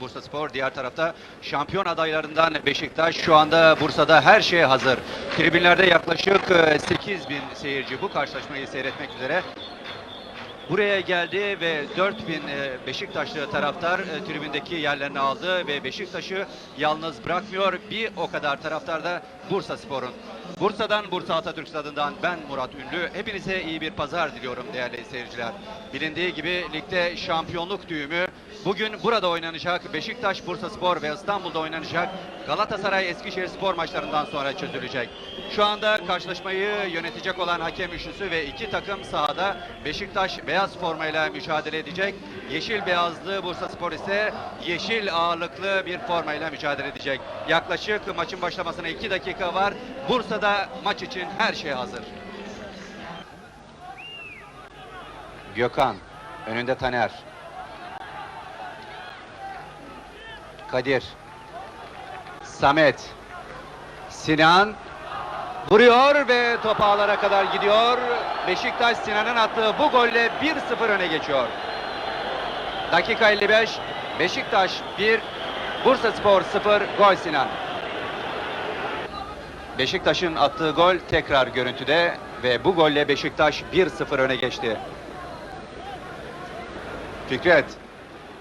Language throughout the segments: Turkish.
Bursa Spor diğer tarafta şampiyon adaylarından Beşiktaş şu anda Bursa'da her şey hazır. Tribünlerde yaklaşık e, 8 bin seyirci bu karşılaşmayı seyretmek üzere. Buraya geldi ve 4000 e, Beşiktaşlı taraftar e, tribündeki yerlerini aldı ve Beşiktaş'ı yalnız bırakmıyor. Bir o kadar taraftar da Bursa Spor'un. Bursa'dan Bursa Atatürk Stadı'ndan ben Murat Ünlü. Hepinize iyi bir pazar diliyorum değerli seyirciler. Bilindiği gibi ligde şampiyonluk düğümü bugün burada oynanacak Beşiktaş, Bursa Spor ve İstanbul'da oynanacak Galatasaray Eskişehir Spor maçlarından sonra çözülecek. Şu anda karşılaşmayı yönetecek olan hakem üçlüsü ve iki takım sahada Beşiktaş beyaz formayla mücadele edecek. Yeşil beyazlı Bursa Spor ise yeşil ağırlıklı bir formayla mücadele edecek. Yaklaşık maçın başlamasına iki dakika var. Bursa'da maç için her şey hazır. Gökhan, önünde Taner. Kadir. Samet. Sinan. Vuruyor ve top ağlara kadar gidiyor. Beşiktaş Sinan'ın attığı bu golle 1-0 öne geçiyor. Dakika 55. Beşiktaş 1, Bursa Spor 0, gol Sinan. Beşiktaş'ın attığı gol tekrar görüntüde ve bu golle Beşiktaş 1-0 öne geçti. Fikret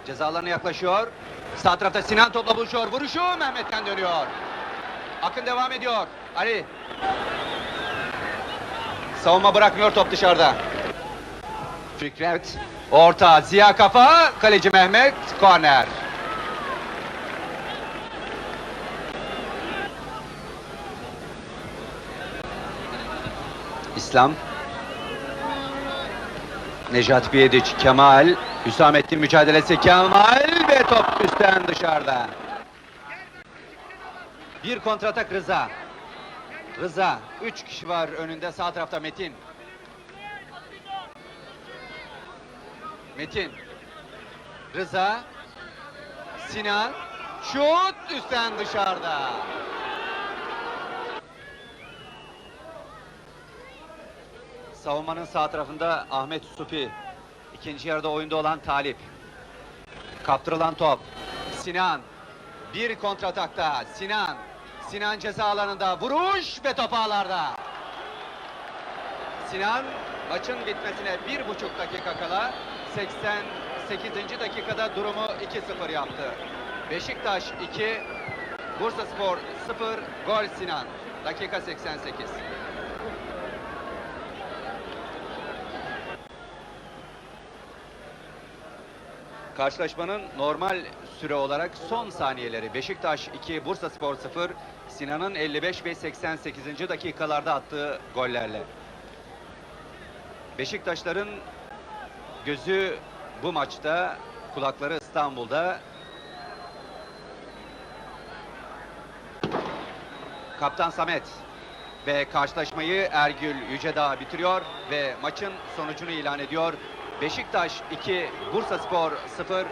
cezalarına yaklaşıyor. Sağ tarafta Sinan topla buluşuyor. Vuruşu Mehmet'ten dönüyor. Akın devam ediyor. Ali. Savunma bırakmıyor top dışarıda. Fikret. Orta Ziya kafa. Kaleci Mehmet. Korner. İslam. Nejat Biyediç, Kemal, Hüsamettin mücadelesi Kemal ve top üstten dışarıda. Bir kontratak Rıza. Rıza, üç kişi var önünde sağ tarafta Metin. Metin. Rıza. Sinan. Şut üstten dışarıda. Savunmanın sağ tarafında Ahmet Supi. İkinci yarıda oyunda olan Talip. Kaptırılan top. Sinan. Bir kontratakta. Sinan. Sinan ceza alanında. Vuruş ve top ağlarda. Sinan maçın bitmesine bir buçuk dakika kala 88. dakikada durumu 2-0 yaptı. Beşiktaş 2, Bursa Spor 0, gol Sinan. Dakika 88. Karşılaşmanın normal süre olarak son saniyeleri Beşiktaş 2, Bursa Spor 0, Sinan'ın 55 ve 88. dakikalarda attığı gollerle. Beşiktaşların gözü bu maçta, kulakları İstanbul'da. Kaptan Samet ve karşılaşmayı Ergül Yücedağ bitiriyor ve maçın sonucunu ilan ediyor. Beşiktaş 2, Bursa Spor 0,